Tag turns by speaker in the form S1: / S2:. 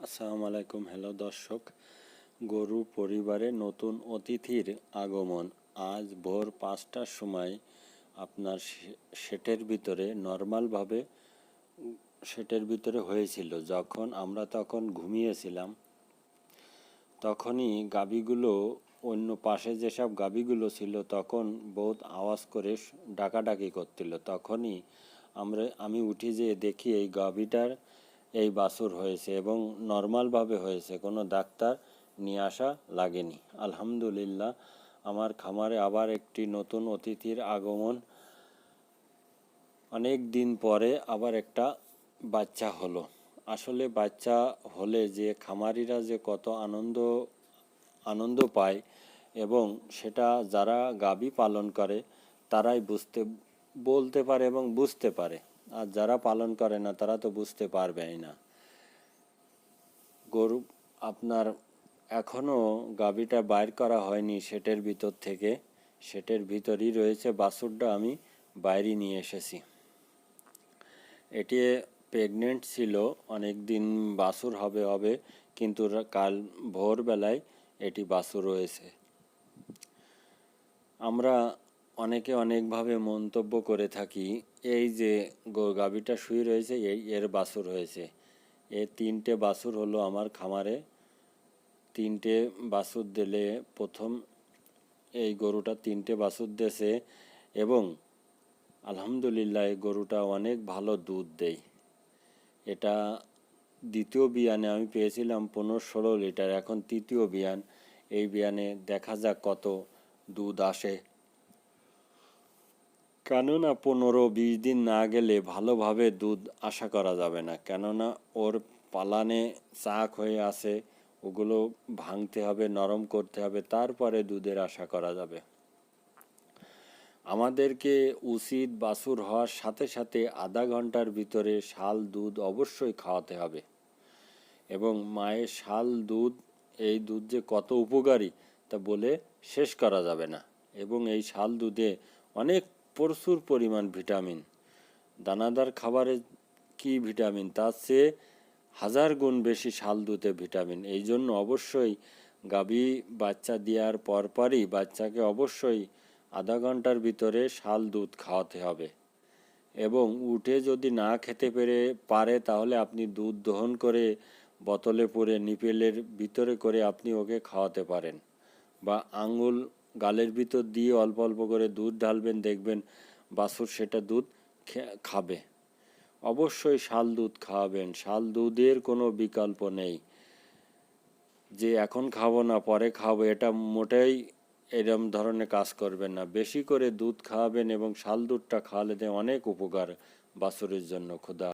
S1: আসসালামু আলাইকুম। হ্যালো দর্শক, গরু পরিবারে নতুন অতিথির আগমন। আজ ভোর পাঁচটার সময় আপনার শেটের ভিতরে, নর্মালভাবে শেটের ভিতরে হয়েছিল। যখন আমরা তখন ঘুমিয়েছিলাম, তখনই গাবিগুলো, অন্য পাশে যেসব গাবিগুলো ছিল, তখন বহুত আওয়াজ করে ডাকাডাকি করছিল। তখনই আমরা, আমি উঠে যেয়ে দেখি এই গাবিটার এই বাছুর হয়েছে এবং নর্মালভাবে হয়েছে, কোনো ডাক্তার নিয়ে আসা লাগেনি। আলহামদুলিল্লাহ, আমার খামারে আবার একটি নতুন অতিথির আগমন। অনেক দিন পরে আবার একটা বাচ্চা হলো। আসলে বাচ্চা হলে যে খামারিরা যে কত আনন্দ আনন্দ পায় এবং সেটা যারা গাবি পালন করে, তারাই বুঝতে, বলতে পারে এবং বুঝতে পারে। আর যারা পালন করে না, তারা তো বুঝতে পারবেই না। গরু আপনার এখনও গাবিটা বাইর করা হয়নি সেটের ভিতর থেকে। সেটের ভিতরই রয়েছে বাছুরটা, আমি বাইরে নিয়ে এসেছি। এটি প্রেগনেন্ট ছিল অনেক দিন বাছুর হবে হবে, কিন্তু কাল ভোরবেলায় এটি বাছুর রয়েছে আমরা অনেকে অনেকভাবে মন্তব্য করে থাকি, এই যে গাভীটা শুয়ে রয়েছে, এই এর বাছুর হয়েছে। এ তিনটে বাছুর হলো আমার খামারে। তিনটে বাছুর দিলে প্রথম এই গরুটা তিনটে বাছুর দেছে এবং আলহামদুলিল্লাহ এই গরুটা অনেক ভালো দুধ দেয়। এটা দ্বিতীয় বিয়ানে আমি পেয়েছিলাম পনেরো ষোলো লিটার, এখন তৃতীয় বিয়ান। এই বিয়ানে দেখা যাক কত দুধ আসে। কেননা পনেরো বিশ দিন না গেলে ভালোভাবে দুধ আশা করা যাবে না। কেননা ওর পালানে চাক হয়ে আছে, ওগুলো ভাঙতে হবে, নরম করতে হবে, তারপরে দুধের আশা করা যাবে। আমাদেরকে উচিত বাছুর হওয়ার সাথে সাথে আধা ঘণ্টার ভিতরে শাল দুধ অবশ্যই খাওয়াতে হবে। এবং মায়ের শাল দুধ, এই দুধ যে কত উপকারী তা বলে শেষ করা যাবে না। এবং এই শাল দুধে অনেক প্রচুর পরিমাণ ভিটামিন। দানাদার খাবারে কি ভিটামিন? তার চেয়ে হাজার গুণ বেশি শাল দুধে ভিটামিন। এই জন্য অবশ্যই গাভী বাচ্চা দেওয়ার পরপরই বাচ্চাকে অবশ্যই আধা ঘণ্টার ভিতরে শাল দুধ খাওয়াতে হবে। এবং উঠে যদি না খেতে পেরে, পারে, তাহলে আপনি দুধ দহন করে বোতলে পরে, নিপেলের ভিতরে করে আপনি ওকে খাওয়াতে পারেন। বা আঙ্গুল গালের ভিতর দিয়ে অল্প অল্প করে দুধ ঢালবেন, দেখবেন বাছুর সেটা দুধ খাবে। অবশ্যই শাল দুধ খাওয়াবেন। শাল দুধের কোনো বিকল্প নেই। যে এখন খাব না, পরে খাব, এটা মোটেই এরম ধরনের কাজ করবেন না। বেশি করে দুধ খাওয়াবেন এবং শাল দুধটা খাওয়ালে অনেক উপকার বাছুরের জন্য ক্ষুধা